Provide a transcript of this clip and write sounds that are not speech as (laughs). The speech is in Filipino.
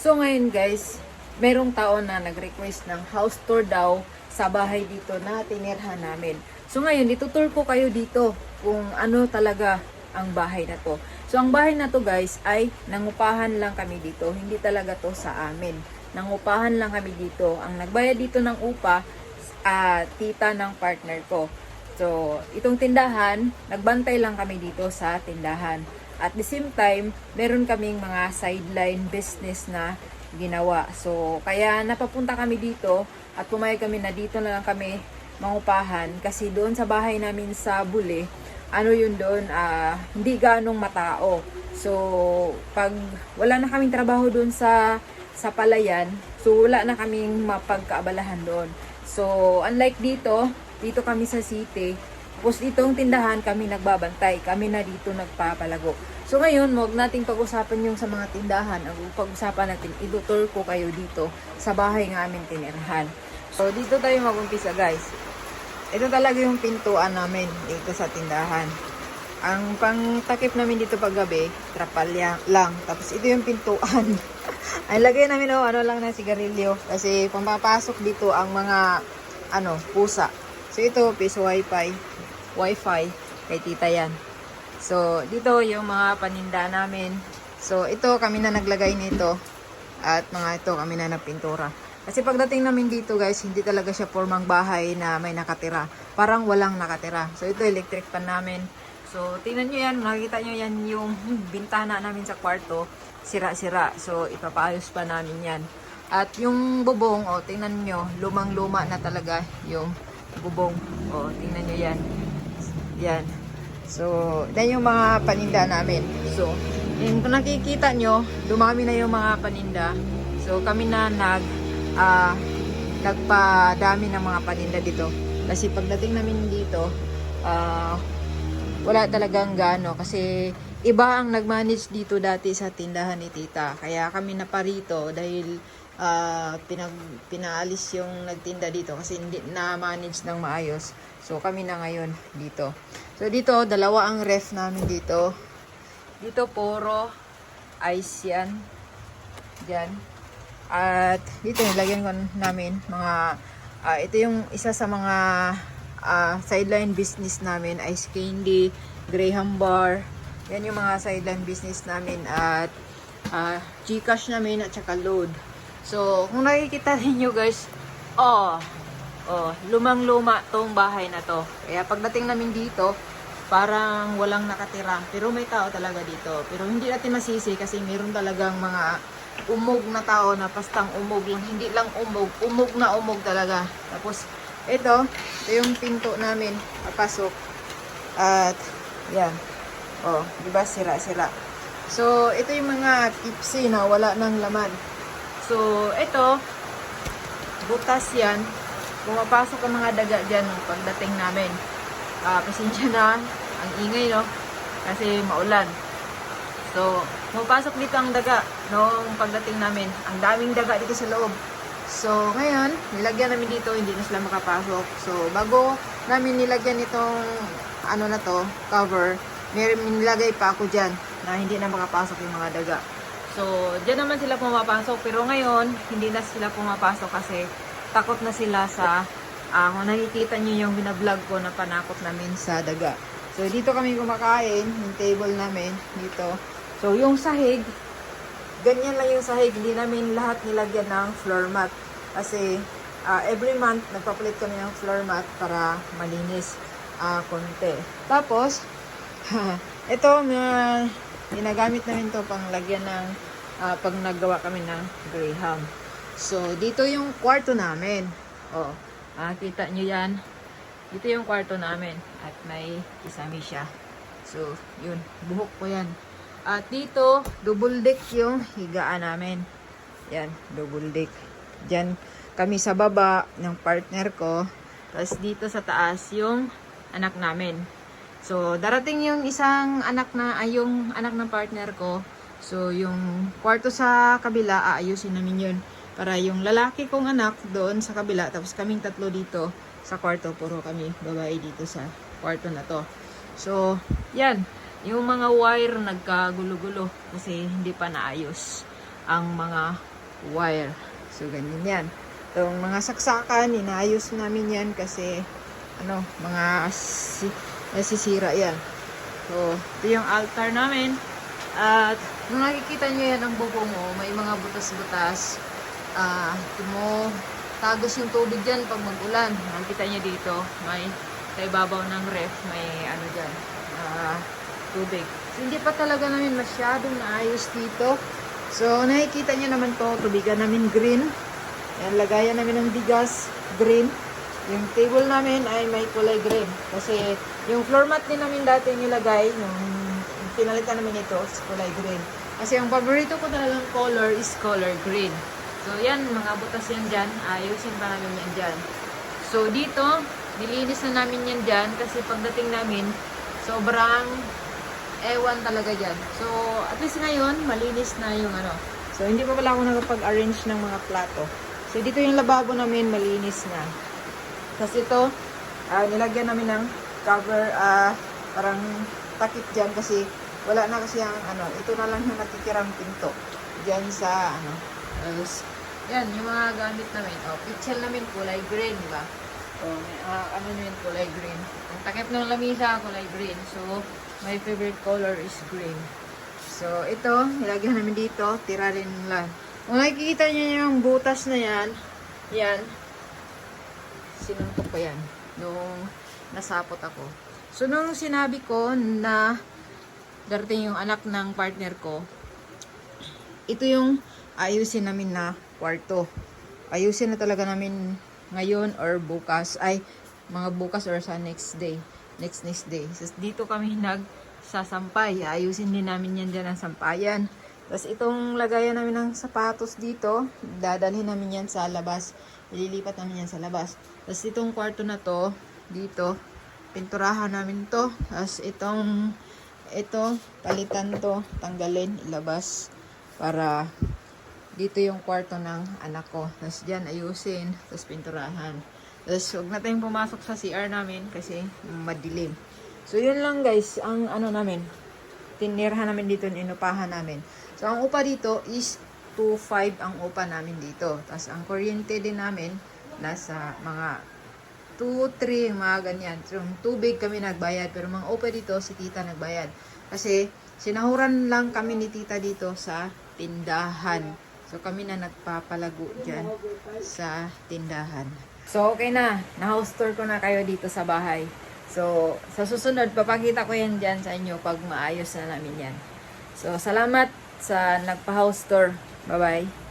So ngayon guys, merong tao na nag-request ng house tour daw sa bahay dito na tinirhan namin. So ngayon, itutour ko kayo dito kung ano talaga ang bahay na to. So ang bahay na to guys ay nangupahan lang kami dito. Hindi talaga to sa amin. Nangupahan lang kami dito. Ang nagbayad dito ng upa, ah, tita ng partner ko. So, itong tindahan, nagbantay lang kami dito sa tindahan. At the same time, meron kaming mga sideline business na ginawa. So, kaya napapunta kami dito at pumayag kami na dito na lang kami mangupahan kasi doon sa bahay namin sa Bule, ano yun doon, ah, hindi ganong matao. So, pag wala na kaming trabaho doon sa sa palayan, so wala na kaming mapagkaabalahan doon. So, unlike dito, dito kami sa city, tapos itong tindahan kami nagbabantay, kami na dito nagpapalago. So ngayon, huwag nating pag-usapan yung sa mga tindahan. Ang pag-usapan natin, idutur ko kayo dito sa bahay ng aming tinirahan. So dito tayo mag-umpisa guys. Ito talaga yung pintuan namin dito sa tindahan. Ang pangtakip namin dito paggabi, trapalya lang. Tapos ito yung pintuan. (laughs) Ay lagay namin oh, ano lang na sigarilyo. Kasi pumapasok dito ang mga ano, pusa. So ito, piso wifi. Wifi kay tita yan. So dito yung mga paninda namin. So ito kami na naglagay nito. At mga ito kami na nagpintura. Kasi pagdating namin dito guys, hindi talaga siya formang bahay na may nakatira. Parang walang nakatira. So ito electric pan namin. So tingnan nyo yan, nakikita nyo yan yung bintana namin sa kwarto. Sira-sira. So ipapaayos pa namin yan. At yung bubong, o tingnan nyo, lumang-luma na talaga yung bubong. O tingnan nyo yan. Yan. So, yan yung mga paninda namin. So, yung nakikita nyo, dumami na yung mga paninda. So, kami na nag, ah, nagpadami ng mga paninda dito. Kasi pagdating namin dito, ah, wala talagang gano. Kasi, iba ang nag-manage dito dati sa tindahan ni tita. Kaya kami na parito dahil ah, pinag, pinaalis yung nagtinda dito kasi hindi na-manage ng maayos. So, kami na ngayon dito. So, dito, dalawa ang ref namin dito. Dito, puro ice yan. Diyan. At dito, nilagyan ko namin mga, ah, ito yung isa sa mga ah, sideline business namin, ice candy, Graham bar. Yan yung mga sideline business namin at ah, Gcash namin at saka load. So, kung nakikita ninyo guys, oh, oh, lumang-luma tong bahay na to. Kaya pagdating namin dito, parang walang nakatira. Pero may tao talaga dito. Pero hindi natin masisi kasi meron talagang mga umog na tao na pastang umog lang. Hindi lang umog, umog na umog talaga. Tapos, ito, ito yung pinto namin, papasok. At, yan. Oh, di ba sira-sira. So, ito yung mga tipsy na wala ng laman. So, ito, butas yan. Pumapasok ang mga daga dyan nung pagdating namin. Ah, pasensya na, ang ingay, no? Kasi maulan. So, pumapasok dito ang daga nung pagdating namin. Ang daming daga dito sa loob. So, ngayon, nilagyan namin dito, hindi na sila makapasok. So, bago namin nilagyan itong, ano na to, cover, nilagay pa ako dyan na hindi na makapasok yung mga daga. So, dyan naman sila pumapasok. Pero ngayon, hindi na sila pumapasok kasi takot na sila sa, ah kung nakikita nyo yung binablog ko na panakot namin sa daga. So, dito kami kumakain, yung table namin, dito. So, yung sahig, ganyan lang yung sahig. Hindi namin lahat nilagyan ng floor mat. Kasi, ah, every month, nagpapalit kami ng floor mat para malinis ah konti. Tapos, (laughs) ito, mga ginagamit namin to pang lagyan ng ah, pag naggawa kami ng graham. So, dito yung kwarto namin. Oh, ah, kita nyo yan. Dito yung kwarto namin. At may kisame siya. So, yun. Buhok ko yan. At dito, double deck yung higaan namin. Yan, double deck. Diyan kami sa baba ng partner ko. Tapos dito sa taas yung anak namin. So, darating yung isang anak na, ay yung anak ng partner ko. So, yung kwarto sa kabila, aayusin namin yun. Para yung lalaki kong anak doon sa kabila, tapos kaming tatlo dito sa kwarto. Puro kami babae dito sa kwarto na to. So, yan. Yung mga wire nagkagulo-gulo kasi hindi pa naayos. ang mga wire. So, ganyan yan. Itong mga saksakan, inaayos namin yan kasi ano, mga nasisira yan. So, ito yung altar namin. At kung nakikita nyo yan ang bubong mo, may mga butas-butas. Ah, uh, tagos yung tubig dyan pag mag-ulan. Nakikita nyo dito, may sa ibabaw ng ref, may ano dyan, ah, tubig. So, hindi pa talaga namin masyadong naayos dito. So, nakikita nyo naman to, tubigan namin green. Yan, lagayan namin ng bigas, green. Yung table namin ay may kulay green. Kasi yung floor mat din namin dati nilagay, yung, pinalitan namin ito, is kulay green. Kasi ang paborito ko talagang color is color green. So yan, mga butas yan dyan. Ayusin pa namin yan dyan. So dito, nilinis na namin yan dyan kasi pagdating namin, sobrang ewan talaga dyan. So at least ngayon, malinis na yung ano. So hindi pa pala ako nakapag-arrange ng mga plato. So dito yung lababo namin, malinis na. Tapos ito, ah, nilagyan namin ng cover, ah, parang takip dyan kasi wala na kasi ang ano, ito na lang yung natitirang pinto. Dyan sa ano, tapos, yan, yung mga gamit namin. Oh, pitchel namin kulay green, di ba? Oh, may, ah, ano yun, kulay green. Ang takip ng lamisa, kulay green. So, my favorite color is green. So, ito, nilagyan namin dito, tira rin lang. Kung nakikita niyo yung butas na yan, yan, sinuntok ko yan nung nasapot ako. So, nung sinabi ko na darating yung anak ng partner ko, ito yung ayusin namin na kwarto. Ayusin na talaga namin ngayon or bukas. Ay, mga bukas or sa next day. Next next day. So, dito kami (laughs) nagsasampay. Ayusin din namin yan dyan ang sampayan. Tapos itong lagayan namin ng sapatos dito, dadalhin namin yan sa labas. Ililipat namin yan sa labas. Tapos itong kwarto na to, dito, pinturahan namin to. Tapos itong, ito, palitan to, tanggalin, ilabas. Para dito yung kwarto ng anak ko. Tapos dyan ayusin, tapos pinturahan. Tapos huwag na tayong pumasok sa CR namin kasi madilim. So yun lang guys, ang ano namin, tinirhan namin dito, inupahan namin. So, ang upa dito is 2.5 ang upa namin dito. Tapos, ang kuryente din namin, nasa mga 2-3, mga ganyan. Yung tubig kami nagbayad. Pero mga upa dito, si tita nagbayad. Kasi, sinahuran lang kami ni tita dito sa tindahan. So, kami na nagpapalago dyan sa tindahan. So, okay na. Na-house tour ko na kayo dito sa bahay. So, sa susunod, papakita ko yan dyan sa inyo pag maayos na namin yan. So, salamat sa nagpa-house tour. Bye-bye.